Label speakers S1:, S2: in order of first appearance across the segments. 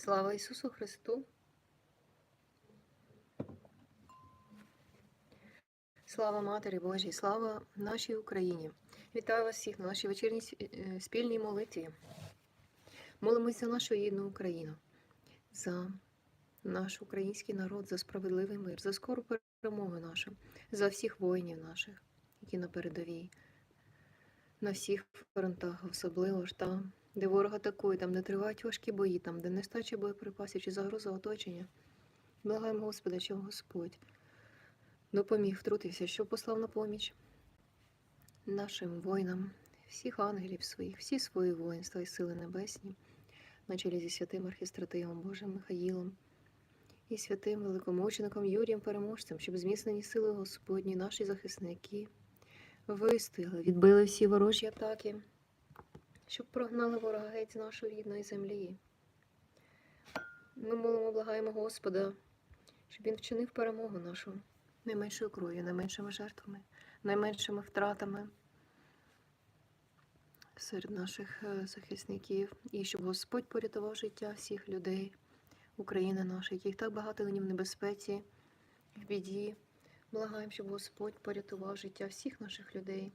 S1: Слава Ісусу Христу! Слава Матері Божій, слава нашій Україні! Вітаю вас всіх на нашій вечірній е, спільній молитві. Молимось за нашу рідну Україну, за наш український народ, за справедливий мир, за скору перемогу нашу, за всіх воїнів наших, які на передовій, на всіх фронтах, особливо ж там, де ворог атакує, там, де тривають важкі бої, там, де нестача боєприпасів чи загроза оточення. Благаємо Господа, щоб Господь допоміг втрутився, що послав на поміч нашим воїнам, всіх ангелів своїх, всі свої воїнства і сили небесні, на чолі зі святим архістратигом Божим Михаїлом і святим великомучеником Юрієм Переможцем, щоб зміцнені сили Господні, наші захисники, вистояли, відбили всі ворожі атаки, щоб прогнали ворога геть з нашої рідної землі. Ми молимо, благаємо Господа, щоб він вчинив перемогу нашу найменшою кров'ю, найменшими жертвами, найменшими втратами серед наших е, захисників, і щоб Господь порятував життя всіх людей України нашої, яких так багато нині в небезпеці, в біді. Благаємо, щоб Господь порятував життя всіх наших людей.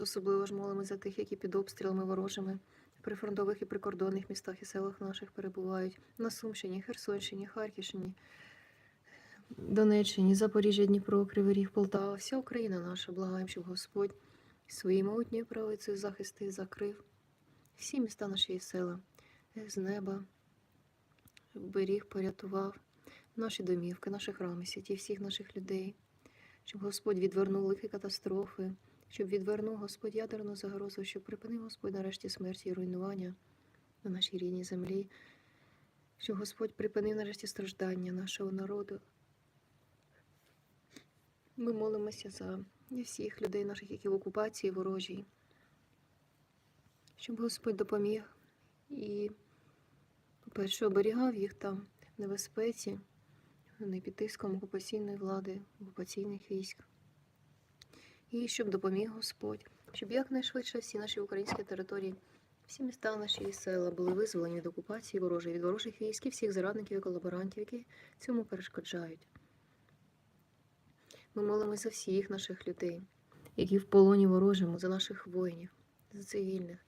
S1: Особливо ж молимо за тих, які під обстрілами ворожими в прифронтових і прикордонних містах і селах наших перебувають на Сумщині, Херсонщині, Харківщині, Донеччині, Запоріжжя, Дніпро, Кривий Ріг, Полтава, вся Україна наша. Благаємо, щоб Господь своєю могутньою правицею захисти закрив всі міста наші села з неба, беріг, порятував наші домівки, наші храми, святі всіх наших людей, щоб Господь відвернув лихі катастрофи, щоб відвернув Господь ядерну загрозу, щоб припинив Господь нарешті смерті і руйнування на нашій рідній землі, щоб Господь припинив нарешті страждання нашого народу. Ми молимося за всіх людей наших, які в окупації ворожій, щоб Господь допоміг і, по-перше, оберігав їх там в небезпеці, не під тиском окупаційної влади, окупаційних військ. І щоб допоміг Господь, щоб якнайшвидше всі наші українські території, всі міста наші села були визволені від окупації ворожої, від ворожих військ і всіх зрадників і колаборантів, які цьому перешкоджають. Ми молимося за всіх наших людей, які в полоні ворожому, за наших воїнів, за цивільних.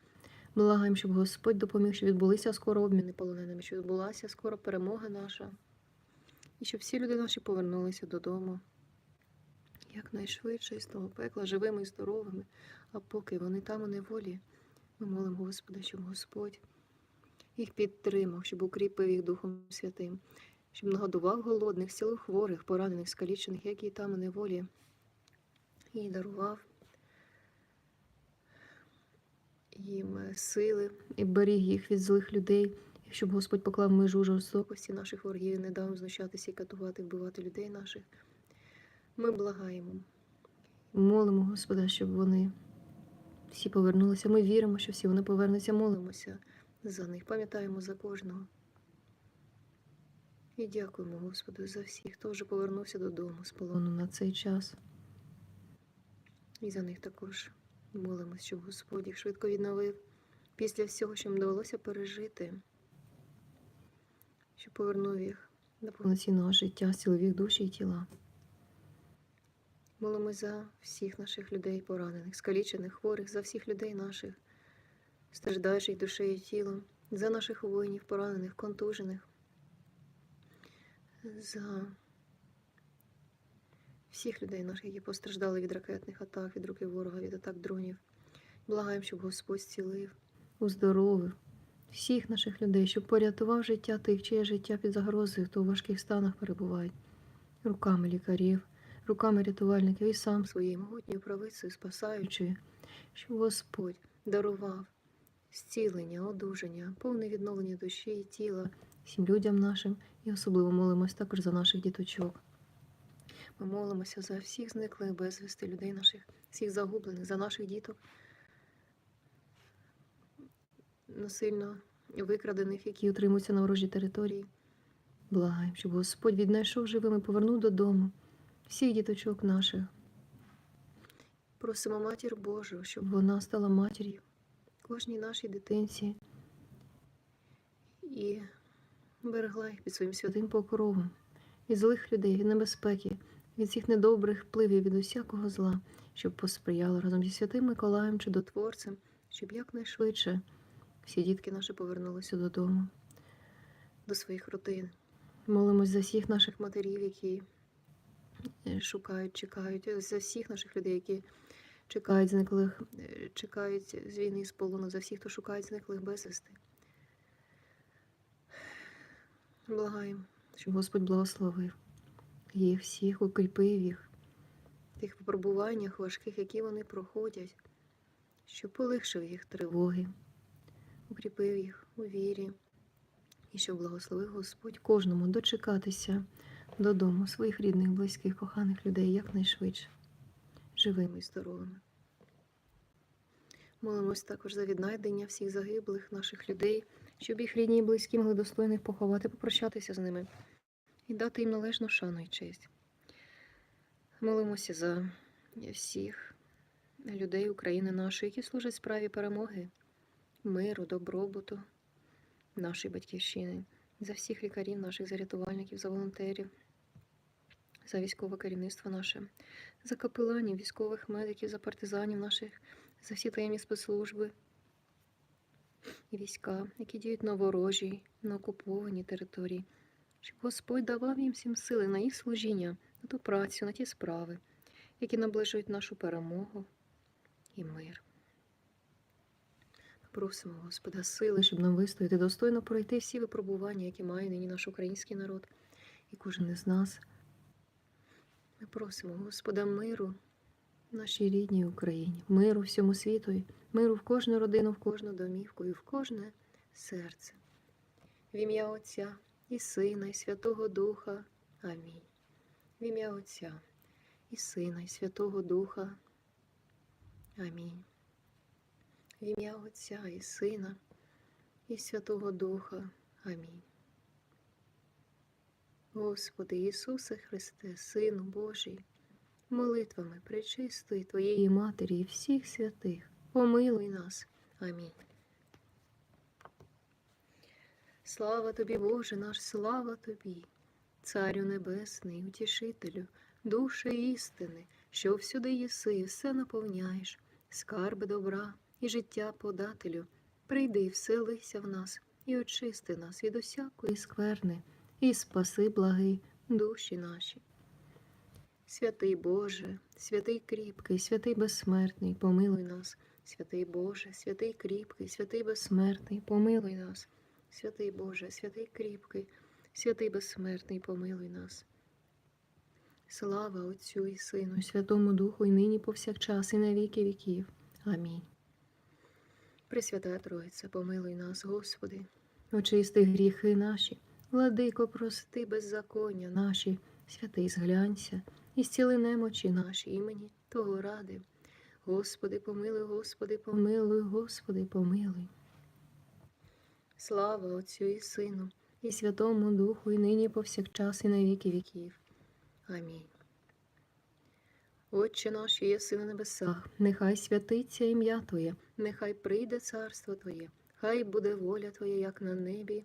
S1: Благаємо, щоб Господь допоміг, щоб відбулися скоро обміни полоненими, щоб відбулася скоро перемога наша, і щоб всі люди наші повернулися додому якнайшвидше з того пекла, живими і здоровими. А поки вони там у неволі, ми молимо Господа, щоб Господь їх підтримав, щоб укріпив їх Духом Святим, щоб нагодував голодних, сілих хворих, поранених, скалічених, які там у неволі, і дарував їм е, сили і беріг їх від злих людей, щоб Господь поклав межу жорстокості наших ворогів не дав знущатися і катувати, вбивати людей наших. Ми благаємо, молимо Господа, щоб вони всі повернулися. Ми віримо, що всі вони повернуться, молимося за них, пам'ятаємо за кожного. І дякуємо Господу за всіх, хто вже повернувся додому з полону на цей час. І за них також молимось, щоб Господь їх швидко відновив після всього, що їм довелося пережити, щоб повернув їх до повноцінного життя, їх душі і тіла. Молимось за всіх наших людей поранених, скалічених, хворих, за всіх людей наших, страждаючих душею і тілом, за наших воїнів, поранених, контужених, за всіх людей наших, які постраждали від ракетних атак, від руки ворога, від атак дронів. Благаємо, щоб Господь зцілив, уздоровив всіх наших людей, щоб порятував життя тих, чиє життя під загрозою, хто у важких станах перебувають, руками лікарів, руками рятувальників і сам своєю могутньою правицею, спасаючи, щоб Господь дарував зцілення, одужання, повне відновлення душі і тіла всім людям нашим, і особливо молимось також за наших діточок. Ми молимося за всіх зниклих безвісти людей наших, всіх загублених, за наших діток, насильно викрадених, які утримуються на ворожій території. Благаємо, щоб Господь віднайшов живими, повернув додому всіх діточок наших. Просимо матір Божу, щоб вона стала матір'ю кожній нашій дитинці, і берегла їх під своїм святим покровом, від злих людей, від небезпеки, від всіх недобрих впливів, від усякого зла, щоб посприяло разом зі святим Миколаєм чудотворцем, щоб якнайшвидше всі дітки наші повернулися додому, до своїх родин. Молимось за всіх наших матерів, які шукають, чекають, е, за всіх наших людей, які чекають зниклих, е, чекають з війни з полону, за всіх, хто шукає зниклих безвісти. Благаємо, щоб Господь благословив їх всіх, укріпив їх тих випробуваннях важких, які вони проходять, щоб полегшив їх тривоги, укріпив їх у вірі, і щоб благословив Господь кожному дочекатися додому своїх рідних, близьких, коханих людей якнайшвидше, живими і здоровими. Молимось також за віднайдення всіх загиблих наших людей, щоб їх рідні і близькі могли достойно поховати, попрощатися з ними і дати їм належну шану і честь. Молимося за всіх людей України нашої, які служать справі перемоги, миру, добробуту нашої батьківщини, за всіх лікарів, наших за рятувальників, за волонтерів, за військове керівництво наше, за капеланів, військових медиків, за партизанів наших, за всі таємні спецслужби і війська, які діють на ворожій, на окупованій території, щоб Господь давав їм всім сили на їх служіння, на ту працю, на ті справи, які наближують нашу перемогу і мир. Просимо Господа сили, щоб нам вистояти, достойно пройти всі випробування, які має нині наш український народ і кожен із нас. Ми просимо Господа миру нашій рідній Україні, миру всьому світу, миру в кожну родину, в кожну домівку і в кожне серце. В ім'я Отця і Сина, і Святого Духа. Амінь. В ім'я Отця і Сина, і Святого Духа. Амінь. В ім'я Отця і Сина, і Святого Духа. Амінь. Господи Ісусе Христе, Сину Божий, молитвами пречистої Твоєї Матері і всіх святих, помилуй нас. Амінь. Слава тобі, Боже наш, слава тобі, Царю Небесний, Утішителю, душе істини, що всюди єси, і все наповняєш, скарби добра і життя подателю, прийди і вселися в нас і очисти нас від усякої скверни, і спаси благи душі наші. Святий Боже, святий кріпкий, святий безсмертний, помилуй нас, святий Боже, святий кріпкий, святий безсмертний, помилуй нас, святий Боже, святий кріпкий, святий безсмертний, помилуй нас. Слава Отцю і Сину, Святому Духу, і нині повсякчас, і на віки віків. Амінь. Пресвята Троїця, помилуй нас, Господи, очисти гріхи наші, владико, прости беззаконня наші, святий зглянься, і зціли немочі наші імені, того ради. Господи, помилуй, Господи, помилуй, Господи, помилуй. Слава Отцю і Сину, і Святому Духу, і нині повсякчас, і на віки віків. Амінь. Отче наш, єси на небесах, нехай святиться ім'я Твоє, нехай прийде царство Твоє, хай буде воля Твоя, як на небі,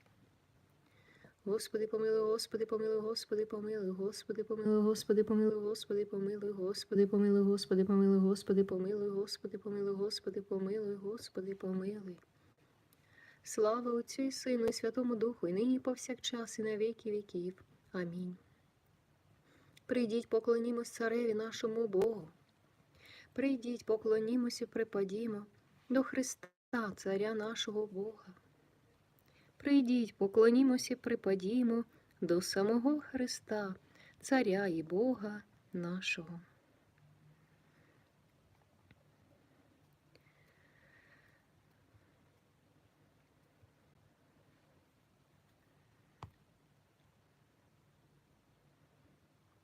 S1: Господи, помилуй, Господи, помилуй, Господи, помилуй, Господи, помилуй, Господи, помилуй, Господи, помилуй, Господи, помилуй, Господи, помилуй, Господи, помилуй, Господи, помилуй, Господи, помилуй, Господи, помилуй. Слава Отцю і Сину, і Святому Духу, і нині і повсякчас, і на віки віків. Амінь. Прийдіть, поклонімось цареві нашому Богу. Прийдіть, поклонімось і припадімо до Христа, Царя нашого Бога. Прийдіть, поклонімося, припадімо до самого Христа, Царя і Бога нашого.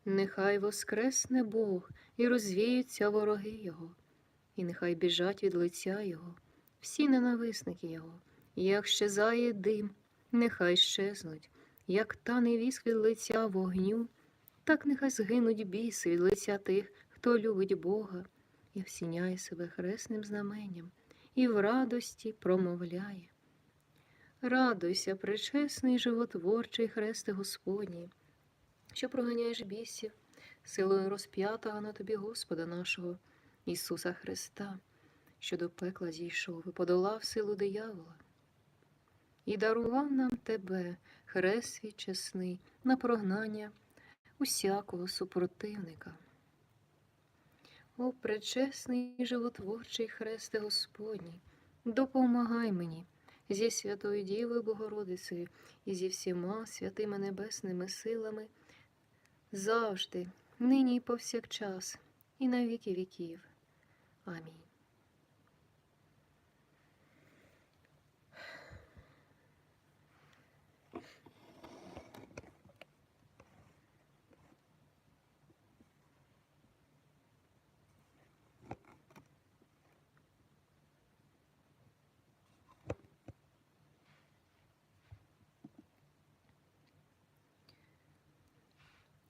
S1: Нехай воскресне Бог і розвіються вороги Його, і нехай біжать від лиця Його, всі ненависники Його, як щезає дим, нехай щезнуть, як тане віск від лиця вогню, так нехай згинуть біси від лиця тих, хто любить Бога і всіняє себе хресним знаменням, і в радості промовляє. Радуйся, пречесний животворчий хресте Господній, що проганяєш бісів, силою розп'ятого на тобі Господа нашого, Ісуса Христа, що до пекла зійшов і подолав силу диявола. І дарував нам тебе, хрест свій чесний, на прогнання усякого супротивника. О, пречесний животворчий хресте Господній, допомагай мені зі Святою Дівою Богородицею і зі всіма святими небесними силами завжди, нині і повсякчас, і на віки віків. Амінь.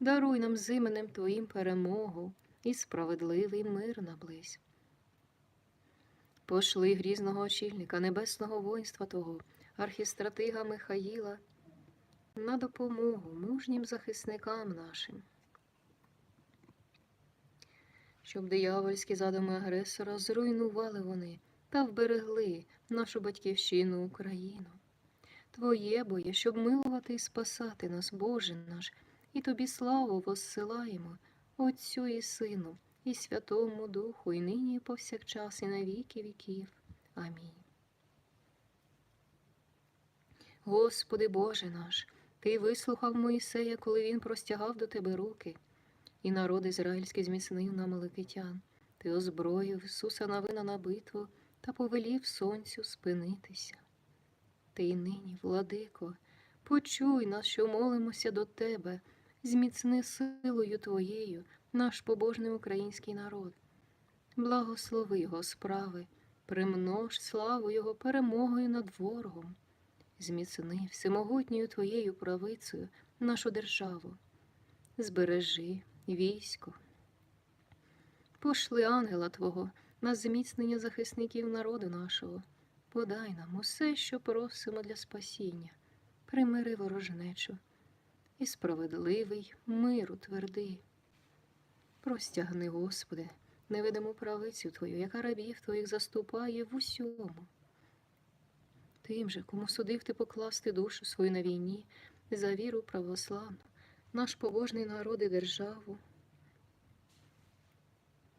S1: Даруй нам з іменем Твоїм перемогу і справедливий мир наблизь. Пошли грізного очільника небесного воїнства Твого, архістратига Михаїла, на допомогу мужнім захисникам нашим, щоб диявольські задуми агресора зруйнували вони та вберегли нашу батьківщину Україну. Твоє боє, щоб милувати і спасати нас, Боже наш і тобі славу воссилаємо, Отцю і Сину, і Святому Духу, і нині, і повсякчас, і на віки віків. Амінь. Господи Боже наш, Ти вислухав Моїсея, коли він простягав до Тебе руки, і народ ізраїльський зміцнив на Меликитян. Ти озброїв Ісуса Навина на битву та повелів сонцю спинитися. Ти й нині, владико, почуй нас, що молимося до Тебе зміцни силою Твоєю наш побожний український народ. Благослови його справи, примнож славу Його перемогою над ворогом, зміцни всемогутньою Твоєю правицею нашу державу, збережи військо, пошли ангела Твого на зміцнення захисників народу нашого, подай нам усе, що просимо для спасіння, примири ворожнечу і справедливий миру тверди. Простягни, Господи, невидиму правицю Твою, яка рабів Твоїх заступає в усьому. Тим же, кому судив ти покласти душу свою на війні за віру православну, наш побожний народ і державу.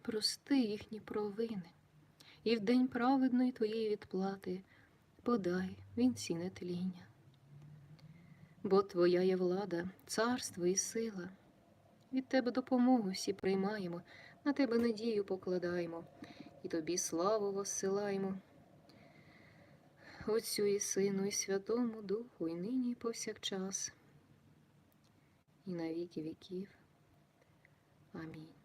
S1: Прости їхні провини, і в день праведної Твоєї відплати подай вінці нетління бо Твоя є влада, царство і сила. Від Тебе допомогу всі приймаємо, на Тебе надію покладаємо, і Тобі славу воссилаємо. Отцю і Сину, і Святому Духу, і нині, і повсякчас, і на віки віків. Амінь.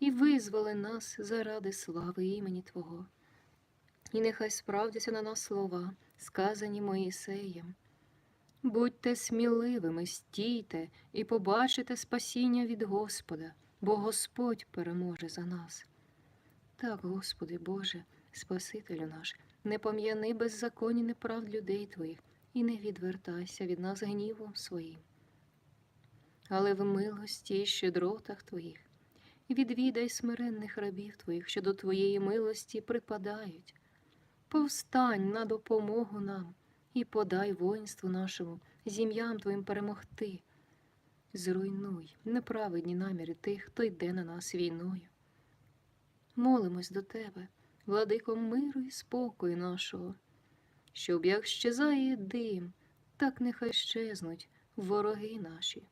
S1: і визволи нас заради слави імені Твого. І нехай справдяться на нас слова, сказані Моїсеєм. Будьте сміливими, стійте і побачите спасіння від Господа, бо Господь переможе за нас. Так, Господи Боже, Спасителю наш, не пом'яни беззаконні неправд людей Твоїх і не відвертайся від нас гнівом своїм. Але в милості і щедротах Твоїх відвідай смиренних рабів Твоїх, що до Твоєї милості припадають. Повстань на допомогу нам і подай воїнству нашому, зім'ям Твоїм перемогти. Зруйнуй неправедні наміри тих, хто йде на нас війною. Молимось до Тебе, владико миру і спокою нашого, щоб як щезає дим, так нехай щезнуть вороги наші,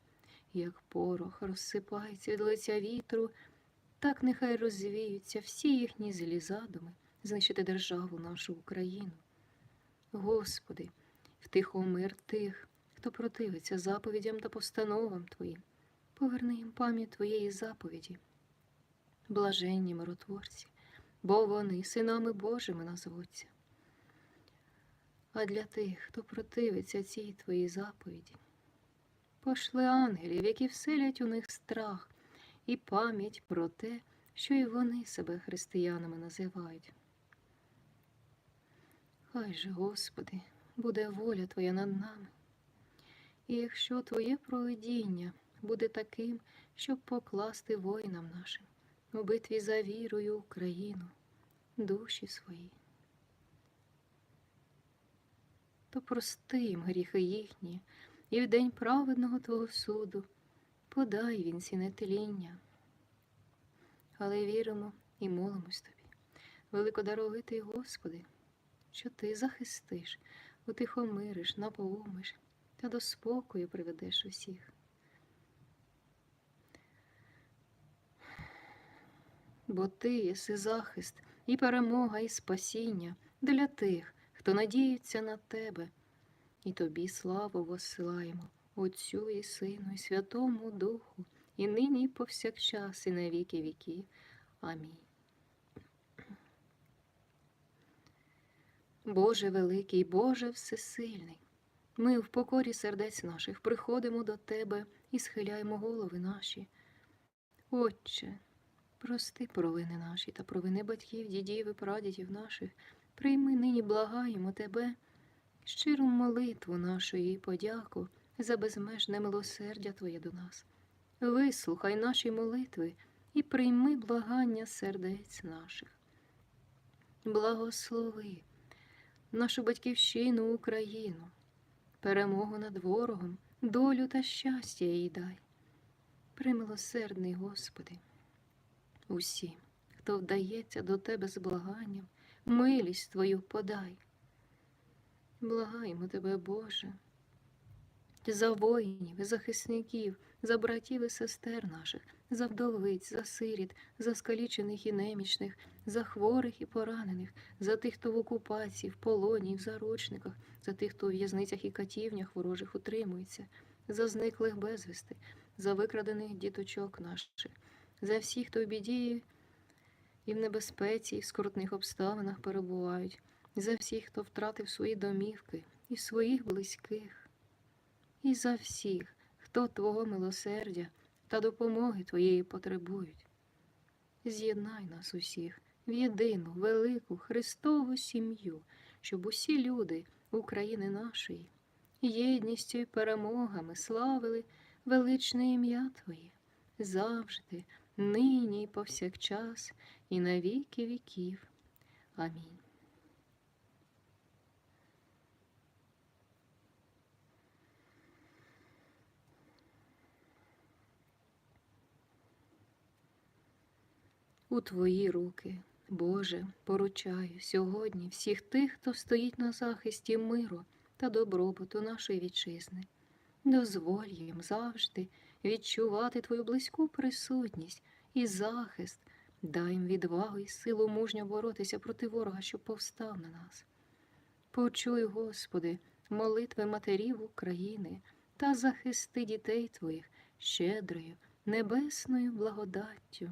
S1: як порох розсипається від лиця вітру, так нехай розвіються всі їхні злі задуми знищити державу нашу Україну. Господи, втихомир тих, хто противиться заповідям та постановам Твоїм, поверни їм пам'ять Твоєї заповіді, блаженні миротворці, бо вони синами Божими назвуться. А для тих, хто противиться цій Твоїй заповіді, пошли ангелів, які вселять у них страх і пам'ять про те, що і вони себе християнами називають. Хай же, Господи, буде воля Твоя над нами. І якщо Твоє провидіння буде таким, щоб покласти воїнам нашим у битві за вірою Україну, душі свої, то прости їм гріхи їхні, і в день праведного Твого суду подай він сінетління. Але віримо і молимось Тобі, великодаровитий Господи що ти захистиш, утихомириш, наповумиш та до спокою приведеш усіх. Бо ти єси захист і перемога, і спасіння для тих, хто надіється на тебе, і тобі славу воссилаємо, Отцю і Сину, і Святому Духу, і нині, і повсякчас, і на віки віків. Амінь. Боже великий, Боже всесильний, ми в покорі сердець наших приходимо до Тебе і схиляємо голови наші. Отче, прости провини наші та провини батьків, дідів і прадідів наших, прийми нині, благаємо Тебе, щиру молитву нашої і подяку за безмежне милосердя Твоє до нас. Вислухай наші молитви і прийми благання сердець наших. Благослови нашу батьківщину Україну, перемогу над ворогом, долю та щастя їй дай. Примилосердний, Господи, усім, хто вдається до Тебе з благанням, милість Твою подай. Благаємо Тебе, Боже, за воїнів, захисників, за братів і сестер наших, за вдовиць, за сиріт, за скалічених і немічних, за хворих і поранених, за тих, хто в окупації, в полоні, і в заручниках, за тих, хто у в'язницях і катівнях ворожих утримується, за зниклих безвісти, за викрадених діточок наших, за всіх, хто в біді і в небезпеці, і в скрутних обставинах перебувають, за всіх, хто втратив свої домівки і своїх близьких, і за всіх, хто Твого милосердя та допомоги Твоєї потребують. З'єднай нас усіх в єдину велику Христову сім'ю, щоб усі люди України нашої єдністю і перемогами славили величне ім'я Твоє завжди, нині і повсякчас, і на віки віків. Амінь. У Твої руки, Боже, поручаю сьогодні всіх тих, хто стоїть на захисті миру та добробуту нашої вітчизни. Дозволь їм завжди відчувати Твою близьку присутність і захист, дай їм відвагу і силу мужньо боротися проти ворога, що повстав на нас. Почуй, Господи, молитви матерів України та захисти дітей Твоїх щедрою, небесною благодаттю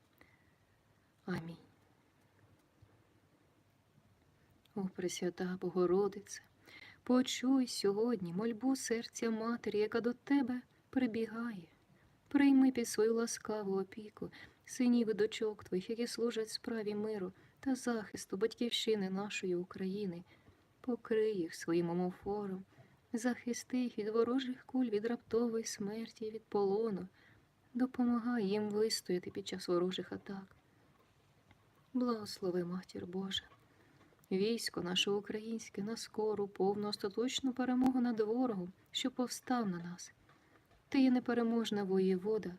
S1: Амінь. О, Пресвята Богородице, почуй сьогодні мольбу серця Матері, яка до Тебе прибігає. Прийми під свою ласкаву опіку синів і дочок Твоїх, які служать справі миру та захисту батьківщини нашої України. Покрий їх своїм омофором, захисти їх від ворожих куль, від раптової смерті, від полону. Допомагай їм вистояти під час ворожих атак. Благослови, Матір Божа. Військо наше українське на скору, повну остаточну перемогу над ворогом, що повстав на нас. Ти є непереможна воєвода,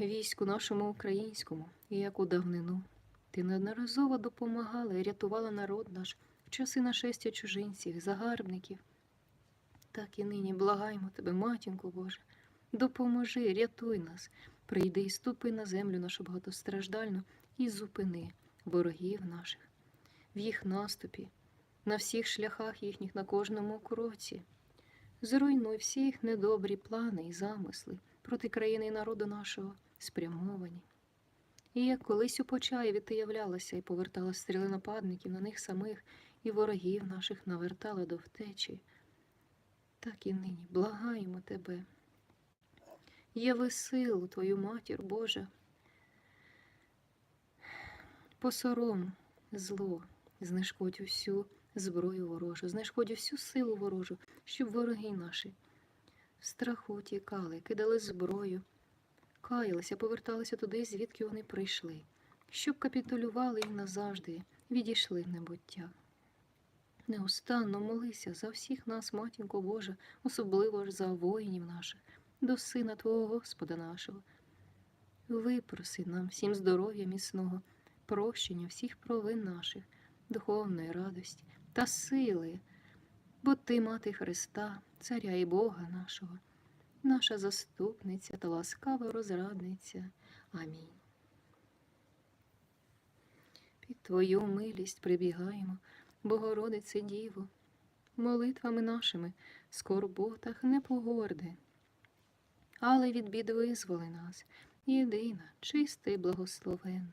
S1: війську нашому українському, як у давнину. Ти неодноразово допомагала і рятувала народ наш в часи нашестя чужинців, загарбників. Так і нині благаємо тебе, матінко Боже, допоможи, рятуй нас, прийди і ступи на землю нашу багатостраждальну і зупини ворогів наших в їх наступі, на всіх шляхах їхніх на кожному кроці. Зруйнуй всі їх недобрі плани і замисли проти країни і народу нашого спрямовані. І як колись у Почаєві ти являлася і повертала стріли нападників на них самих і ворогів наших навертала до втечі, так і нині благаємо тебе. Яви силу Твою матір Божа, посором зло, знешкодь усю зброю ворожу, знешкодь усю силу ворожу, щоб вороги наші в страху тікали, кидали зброю, каялися, поверталися туди, звідки вони прийшли, щоб капітулювали і назавжди відійшли в небуття. Неустанно молися за всіх нас, матінко Божа, особливо ж за воїнів наших, до Сина Твого Господа нашого. Випроси нам всім здоров'я міцного, прощення всіх провин наших, духовної радості та сили, бо Ти, Мати Христа, Царя і Бога нашого, наша заступниця та ласкава розрадниця. Амінь. Під Твою милість прибігаємо, Богородице Діво, молитвами нашими скорботах не погорди, але від бід визволи нас, єдина, чиста і благословенна.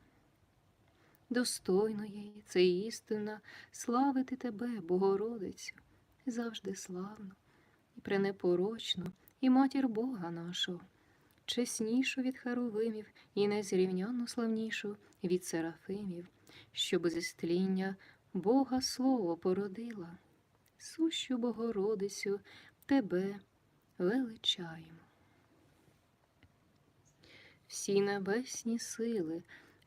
S1: Достойно є це істина, славити Тебе, Богородицю, завжди славно і пренепорочну, і матір Бога нашого, чеснішу від Харовимів і незрівняно славнішу від Серафимів, щоб зі стління Бога Слово породила, сущу Богородицю Тебе величаємо. Всі небесні сили,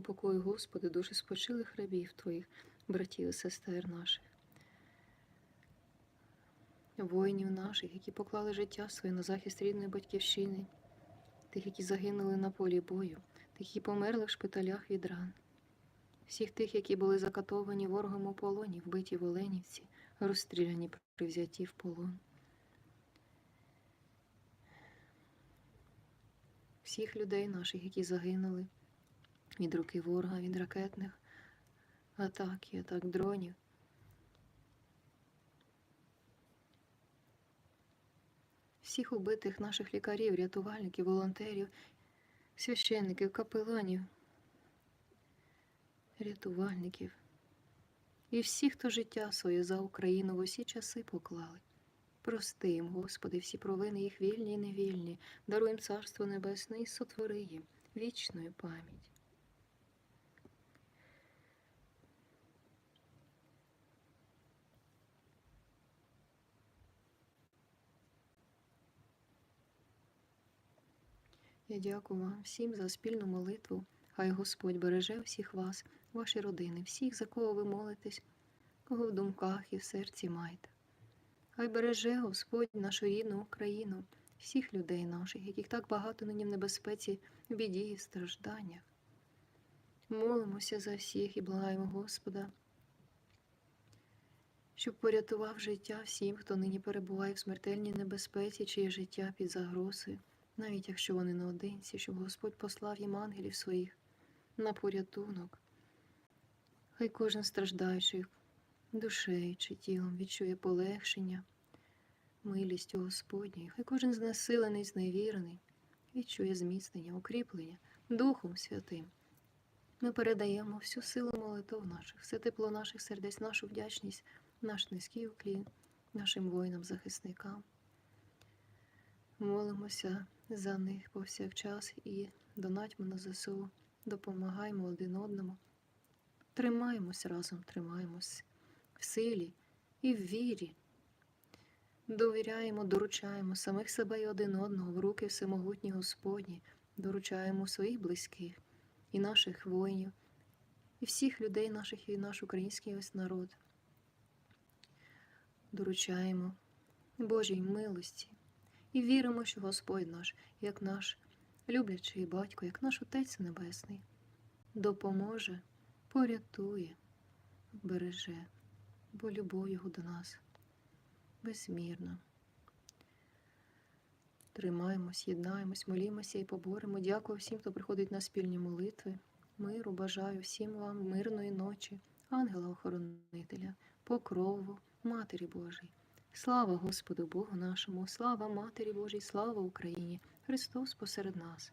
S1: Упокой, Господи, душі спочилих рабів Твоїх, братів і сестер наших, воїнів наших, які поклали життя своє на захист рідної батьківщини, тих, які загинули на полі бою, тих, які померли в шпиталях від ран, всіх тих, які були закатовані ворогом у полоні, вбиті в Оленівці, розстріляні при взятті в полон. Всіх людей наших, які загинули від руки ворога, від ракетних атак і атак дронів. Всіх убитих наших лікарів, рятувальників, волонтерів, священників, капеланів, рятувальників і всіх, хто життя своє за Україну в усі часи поклали. Прости їм, Господи, всі провини їх вільні і невільні, даруй їм Царство Небесне і сотвори їм вічною пам'ять. Я дякую вам всім за спільну молитву. Хай Господь береже всіх вас, ваші родини, всіх, за кого ви молитесь, кого в думках і в серці маєте. Хай береже Господь нашу рідну Україну, всіх людей наших, яких так багато нині в небезпеці, в біді і в стражданнях. Молимося за всіх і благаємо Господа, щоб порятував життя всім, хто нині перебуває в смертельній небезпеці, чиє життя під загрозою, навіть якщо вони наодинці, щоб Господь послав їм ангелів своїх на порятунок. Хай кожен страждаючий душею чи тілом відчує полегшення, милістю Господньою, хай кожен знесилений, зневірений, відчує зміцнення, укріплення Духом Святим. Ми передаємо всю силу молитв наших, все тепло наших сердець, нашу вдячність, наш низький уклін нашим воїнам-захисникам. Молимося за них повсякчас і донатьмо на ЗСУ, допомагаємо один одному. Тримаємось разом, тримаємось в силі і в вірі. Довіряємо, доручаємо самих себе і один одного в руки всемогутні Господні, доручаємо своїх близьких і наших воїнів, і всіх людей наших, і наш український ось народ. Доручаємо Божій милості і віримо, що Господь наш, як наш люблячий батько, як наш Отець Небесний, допоможе, порятує, береже, бо любов Його до нас безмірна. Тримаємось, єднаємось, молімося і поборемо. Дякую всім, хто приходить на спільні молитви. Миру бажаю всім вам мирної ночі, ангела-охоронителя, покрову, Матері Божій. Слава Господу Богу нашому, слава Матері Божій, слава Україні! Христос посеред нас.